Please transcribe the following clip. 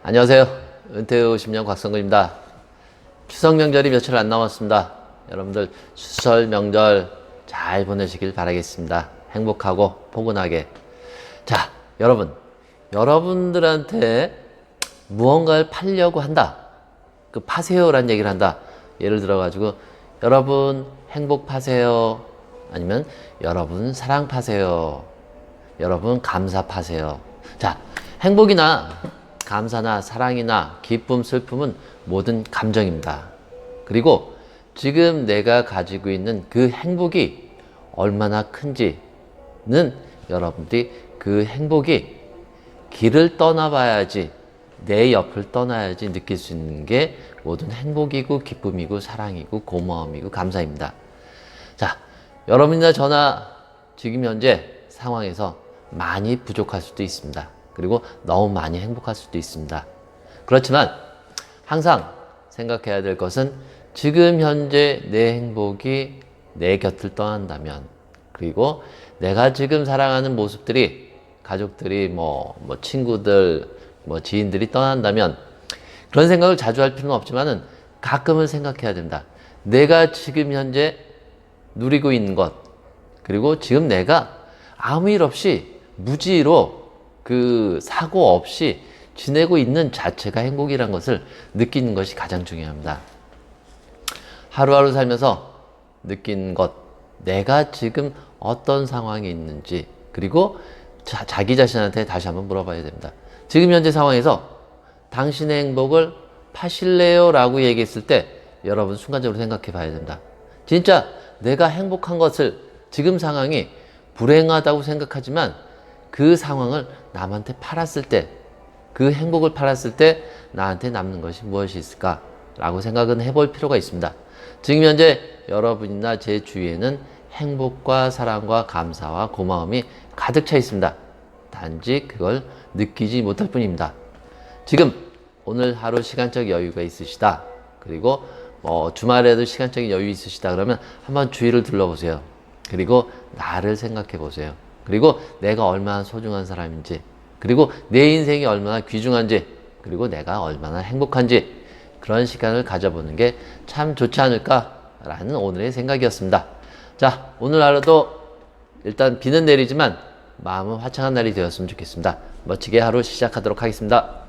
안녕하세요. 은퇴 후 10년 곽성근입니다. 추석 명절이 며칠 안 남았습니다. 여러분들 추설 명절 잘 보내시길 바라겠습니다. 행복하고 포근하게. 자, 여러분. 여러분들한테 무언가를 팔려고 한다. 그 파세요라는 얘기를 한다. 예를 들어 가지고 여러분 행복 파세요. 아니면 여러분 사랑 파세요. 여러분 감사 파세요. 자, 행복이나 감사나 사랑이나 기쁨, 슬픔은 모든 감정입니다. 그리고 지금 내가 가지고 있는 그 행복이 얼마나 큰지는 여러분들이 그 행복이 길을 떠나봐야지 내 옆을 떠나야지 느낄 수 있는 게 모든 행복이고 기쁨이고 사랑이고 고마움이고 감사입니다. 자, 여러분이나 저나 지금 현재 상황에서 많이 부족할 수도 있습니다. 그리고 너무 많이 행복할 수도 있습니다. 그렇지만 항상 생각해야 될 것은 지금 현재 내 행복이 내 곁을 떠난다면 그리고 내가 지금 사랑하는 모습들이 가족들이 뭐, 뭐 친구들, 뭐 지인들이 떠난다면 그런 생각을 자주 할 필요는 없지만은 가끔은 생각해야 된다. 내가 지금 현재 누리고 있는 것, 그리고 지금 내가 아무 일 없이 무지로 그 사고 없이 지내고 있는 자체가 행복이란 것을 느끼는 것이 가장 중요합니다. 하루하루 살면서 느낀 것, 내가 지금 어떤 상황이 있는지, 그리고 자, 자기 자신한테 다시 한번 물어봐야 됩니다. 지금 현재 상황에서 당신의 행복을 파실래요? 라고 얘기했을 때 여러분 순간적으로 생각해 봐야 된다. 진짜 내가 행복한 것을 지금 상황이 불행하다고 생각하지만 그 상황을 남한테 팔았을 때, 그 행복을 팔았을 때 나한테 남는 것이 무엇이 있을까? 라고 생각은 해볼 필요가 있습니다. 지금 현재 여러분이나 제 주위에는 행복과 사랑과 감사와 고마움이 가득 차 있습니다. 단지 그걸 느끼지 못할 뿐입니다. 지금 오늘 하루 시간적 여유가 있으시다. 그리고 뭐 주말에도 시간적인 여유 있으시다 그러면 한번 주위를 둘러보세요. 그리고 나를 생각해 보세요. 그리고 내가 얼마나 소중한 사람인지, 그리고 내 인생이 얼마나 귀중한지, 그리고 내가 얼마나 행복한지 그런 시간을 가져보는 게 참 좋지 않을까라는 오늘의 생각이었습니다. 자, 오늘 하루도 일단 비는 내리지만 마음은 화창한 날이 되었으면 좋겠습니다. 멋지게 하루 시작하도록 하겠습니다.